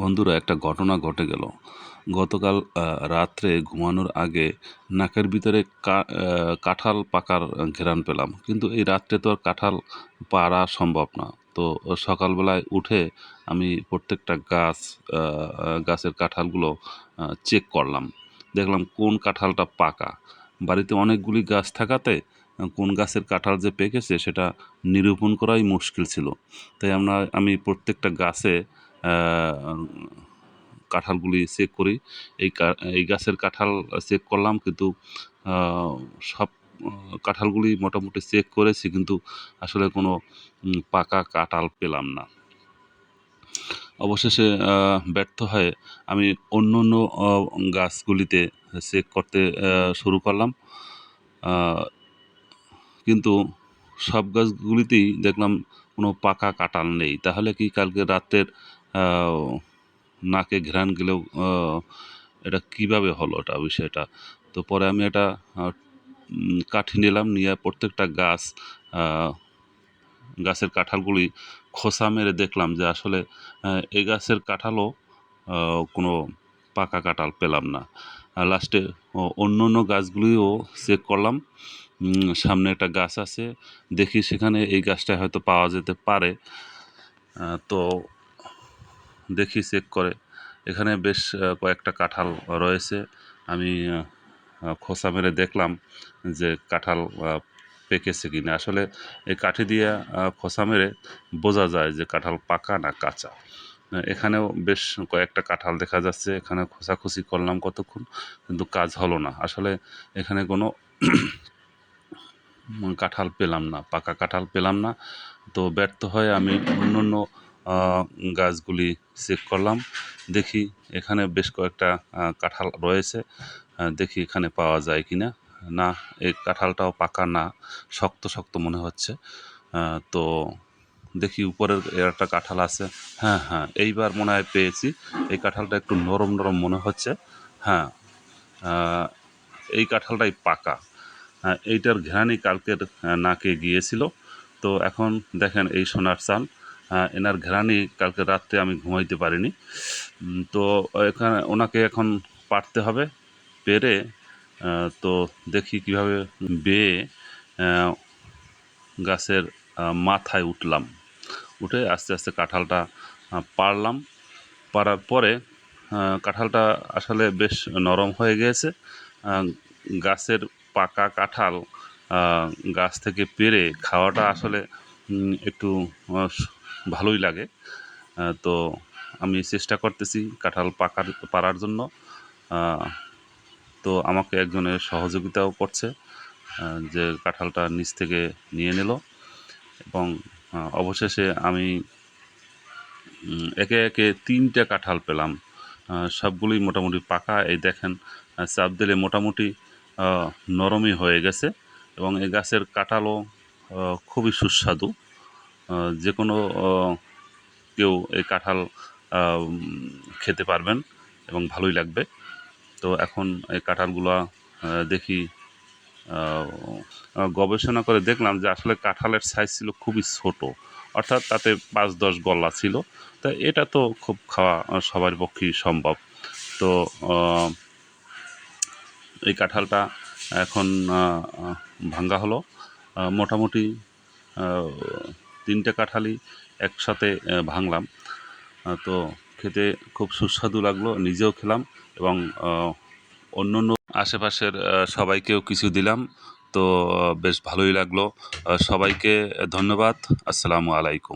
বন্ধুরা, একটা ঘটনা ঘটে গেল। গতকাল রাত্রে ঘুমানোর আগে নাকের ভিতরে কাঁঠাল পাকার ঘেরান পেলাম। কিন্তু এই রাত্রে তো আর কাঁঠাল পাড়া সম্ভব না। তো সকালবেলায় উঠে আমি প্রত্যেকটা গাছ গাছের কাঁঠালগুলো চেক করলাম। দেখলাম কোন কাঁঠালটা পাকা। বাড়িতে অনেকগুলি গাছ থাকাতে, কোন গাছের কাঁঠাল যে পেকেছে সেটা নিরূপণ করাই মুশকিল ছিল। তাই আমরা, আমি প্রত্যেকটা গাছে কাঁঠালগুলি চেক করি। এই এই গাছের কাঁঠাল চেক করলাম কিন্তু সব কাঁঠালগুলি মোটামুটি চেক করেছি কিন্তু আসলে কোনো পাকা কাঁঠাল পেলাম না। অবশেষে ব্যর্থ হয়ে আমি অন্য অন্য গাছগুলিতে চেক করতে শুরু করলাম। কিন্তু সব গাছগুলিতেই দেখলাম কোনো পাকা কাঁঠাল নেই। তাহলে কি কালকে রাতের নাকে ঘ্রাণ গেলেও এটা কীভাবে হলো এটা বিষয়টা? তো পরে আমি এটা কাঠি নিলাম, নিয়ে প্রত্যেকটা গাছ গাছের কাঁঠালগুলি খোসা মেরে দেখলাম যে আসলে এই গাছের কাঁঠালও কোনো পাকা কাঁঠাল পেলাম না। লাস্টে অন্য অন্য গাছগুলিও চেক করলাম। সামনে একটা গাছ আছে, দেখি সেখানে এই গাছটা হয়তো পাওয়া যেতে পারে। তো দেখি চেক করে। এখানে বেশ কয়েকটা কাঁঠাল রয়েছে। আমি খোসা মেরে দেখলাম যে কাঁঠাল পেকেছে কিনা। আসলে এই কাঠি দিয়ে খোসা মেরে বোঝা যায় যে কাঁঠাল পাকা না কাঁচা। এখানেও বেশ কয়েকটা কাঁঠাল দেখা যাচ্ছে। এখানে খোসাখুসি করলাম কতক্ষণ, কিন্তু কাজ হলো না। আসলে এখানে কোনো কাঁঠাল পেলাম না, পাকা কাঁঠাল পেলাম না। তো ব্যর্থ হয়ে আমি অন্য অন্য গাছগুলি চেক করলাম। দেখি এখানে বেশ কয়েকটা কাঁঠাল রয়েছে। দেখি এখানে পাওয়া যায় কি না না এই কাঁঠালটাও পাকা না শক্ত শক্ত মনে হচ্ছে। তো দেখি উপরের একটা কাঁঠাল আছে। হ্যাঁ হ্যাঁ এইবার মনে হয় পেয়েছি। এই কাঁঠালটা একটু নরম নরম মনে হচ্ছে। হ্যাঁ এই কাঁঠালটাই পাকা। এইটার ঘ্রাণই কালকের নাকে গিয়েছিল। তো এখন দেখেন এই সোনার আহ, এনার ঘেরানি কালকে রাত্রে আমি ঘুমাইতে পারিনি। তো এখানে ওনাকে এখন পারতে হবে পেরে তো দেখি কীভাবে বেয়ে গাছের মাথায় উঠলাম। উঠে আস্তে আস্তে কাঁঠালটা পারলাম। পারার পরে কাঁঠালটা আসলে বেশ নরম হয়ে গিয়েছে গাছের পাকা কাঁঠাল গাছ থেকে পেরে খাওয়াটা আসলে একটু ভালোই লাগে। তো আমি চেষ্টা করতেছি কাঁঠাল পাকার পারার জন্য। তো আমাকে একজনের সহযোগিতাও করছে যে কাঁঠালটা নিচ থেকে নিয়ে নিল। এবং অবশেষে আমি একে একে তিনটে কাঁঠাল পেলাম। সবগুলোই মোটামুটি পাকা। এই দেখেন চাপ দিলে মোটামুটি নরমই হয়ে গেছে। এবং এই গাছের কাঁঠালও খুবই সুস্বাদু। যে কোনো কেউ এই কাঁঠাল খেতে পারবেন এবং ভালোই লাগবে। তো এখন এই কাঁঠালগুলো দেখি গবেষণা করে দেখলাম যে আসলে কাঁঠালের সাইজ ছিল খুবই ছোট, অর্থাৎ তাতে পাঁচ দশ গলা ছিল। তা এটা তো খুব খাওয়া সবার পক্ষেই সম্ভব। তো এই কাঁঠালটা এখন ভাঙ্গা হলো। মোটামুটি তিনটে কাঁঠালি একসাথে ভাঙলাম। তো খেতে খুব সুস্বাদু লাগল, নিজেও খেলাম এবং অন্য অন্য আশেপাশের সবাইকেও কিছু দিলাম। তো বেশ ভালোই লাগল। সবাইকে ধন্যবাদ। আসসালামু আলাইকুম।